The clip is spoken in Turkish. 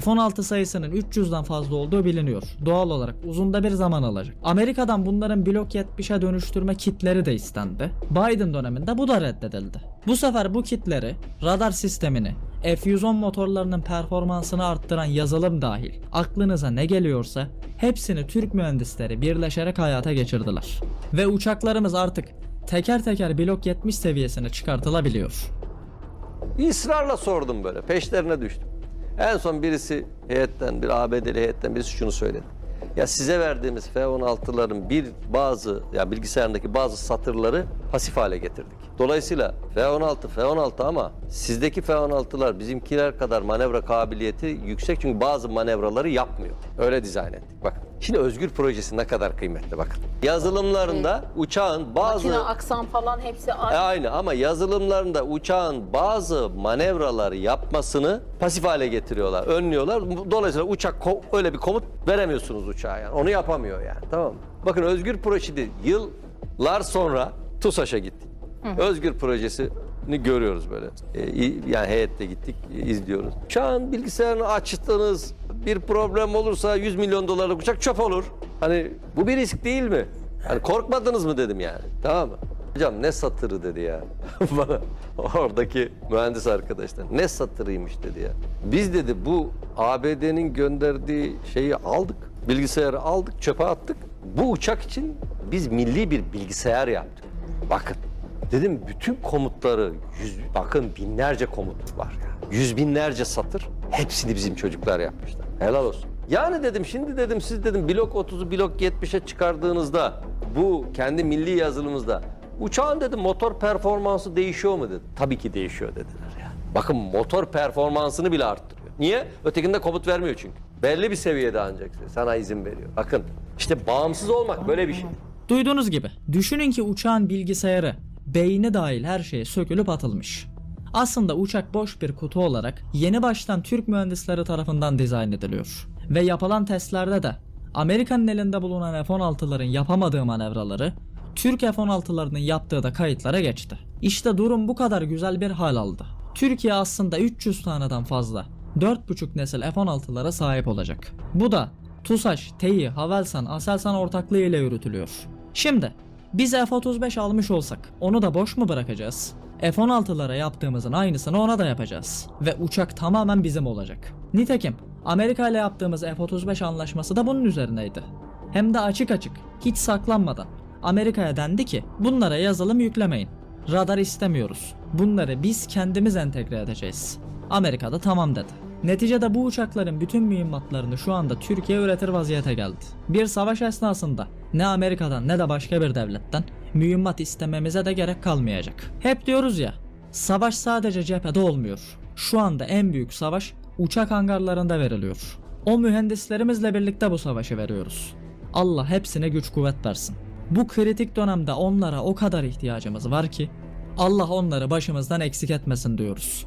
F-16 sayısının 300'den fazla olduğu biliniyor. Doğal olarak uzun da bir zaman alacak. Amerika'dan bunların Blok 70'e dönüştürme kitleri de istendi. Biden döneminde bu da reddedildi. Bu sefer bu kitleri, radar sistemini, F-110 motorlarının performansını arttıran yazılım dahil aklınıza ne geliyorsa hepsini Türk mühendisleri birleşerek hayata geçirdiler. Ve uçaklarımız artık teker teker Blok 70 seviyesine çıkartılabiliyor. İsrarla sordum böyle. Peşlerine düştüm. En son birisi heyetten, bir ABD'li heyetten birisi şunu söyledi. Ya size verdiğimiz F-16'ların bir bazı, ya bilgisayarındaki bazı satırları pasif hale getirdik. Dolayısıyla F-16, F-16 ama sizdeki F-16'lar bizimkiler kadar manevra kabiliyeti yüksek çünkü bazı manevraları yapmıyor. Öyle dizayn ettik. Bakın. Şimdi Özgür projesi ne kadar kıymetli bakın. Yazılımlarında uçağın bazı... Makine aksan falan hepsi E, aynı. Aynı ama yazılımlarında uçağın bazı manevraları yapmasını pasif hale getiriyorlar, önlüyorlar. Dolayısıyla uçak öyle bir komut veremiyorsunuz uçağa yani. Onu yapamıyor yani. Tamam mı? Bakın Özgür Projesi yıllar sonra TUSAŞ'a gittik. Özgür Projesi'ni görüyoruz böyle. E, yani heyette gittik, izliyoruz. Uçağın bilgisayarını açtınız, bir problem olursa 100 milyon dolarlık uçak çöp olur. Hani bu bir risk değil mi? Hani korkmadınız mı dedim yani. Tamam mı? Hocam ne satırı dedi ya. Bana oradaki mühendis arkadaşlar ne satırıymış dedi ya. Biz dedi bu ABD'nin gönderdiği şeyi aldık. Bilgisayarı aldık, çöpe attık. Bu uçak için biz milli bir bilgisayar yaptık. Bakın dedim bütün komutları yüz, bakın binlerce komut var ya. Yüz binlerce satır. Hepsini bizim çocuklar yapmışlar. Helal olsun. Yani dedim şimdi dedim siz dedim blok 30'u blok 70'e çıkardığınızda bu kendi milli yazılımımızda uçağın dedim motor performansı değişiyor mu dedi. Tabii ki değişiyor dediler ya. Bakın motor performansını bile arttırıyor. Niye? Ötekinde komut vermiyor çünkü. Belli bir seviyede ancak sana izin veriyor. Bakın işte bağımsız olmak böyle bir şey. Duyduğunuz gibi düşünün ki uçağın bilgisayarı, beyni dahil her şeye sökülüp atılmış. Aslında uçak boş bir kutu olarak yeni baştan Türk mühendisleri tarafından dizayn ediliyor. Ve yapılan testlerde de Amerika'nın elinde bulunan F-16'ların yapamadığı manevraları Türk F-16'larının yaptığı da kayıtlara geçti. İşte durum bu kadar güzel bir hal aldı. Türkiye aslında 300 taneden fazla 4,5 nesil F-16'lara sahip olacak. Bu da TUSAŞ, TEİ, Havelsan, Aselsan ortaklığı ile yürütülüyor. Şimdi biz F-35 almış olsak onu da boş mu bırakacağız? F-16'lara yaptığımızın aynısını ona da yapacağız. Ve uçak tamamen bizim olacak. Nitekim Amerika ile yaptığımız F-35 anlaşması da bunun üzerineydi. Hem de açık açık, hiç saklanmadan. Amerika'ya dendi ki bunlara yazılım yüklemeyin. Radar istemiyoruz. Bunları biz kendimiz entegre edeceğiz. Amerika da tamam dedi. Neticede bu uçakların bütün mühimmatlarını şu anda Türkiye üretir vaziyete geldi. Bir savaş esnasında ne Amerika'dan ne de başka bir devletten mühimmat istememize de gerek kalmayacak. Hep diyoruz ya, savaş sadece cephede olmuyor. Şu anda en büyük savaş uçak hangarlarında veriliyor. O mühendislerimizle birlikte bu savaşı veriyoruz. Allah hepsine güç kuvvet versin. Bu kritik dönemde onlara o kadar ihtiyacımız var ki Allah onları başımızdan eksik etmesin diyoruz.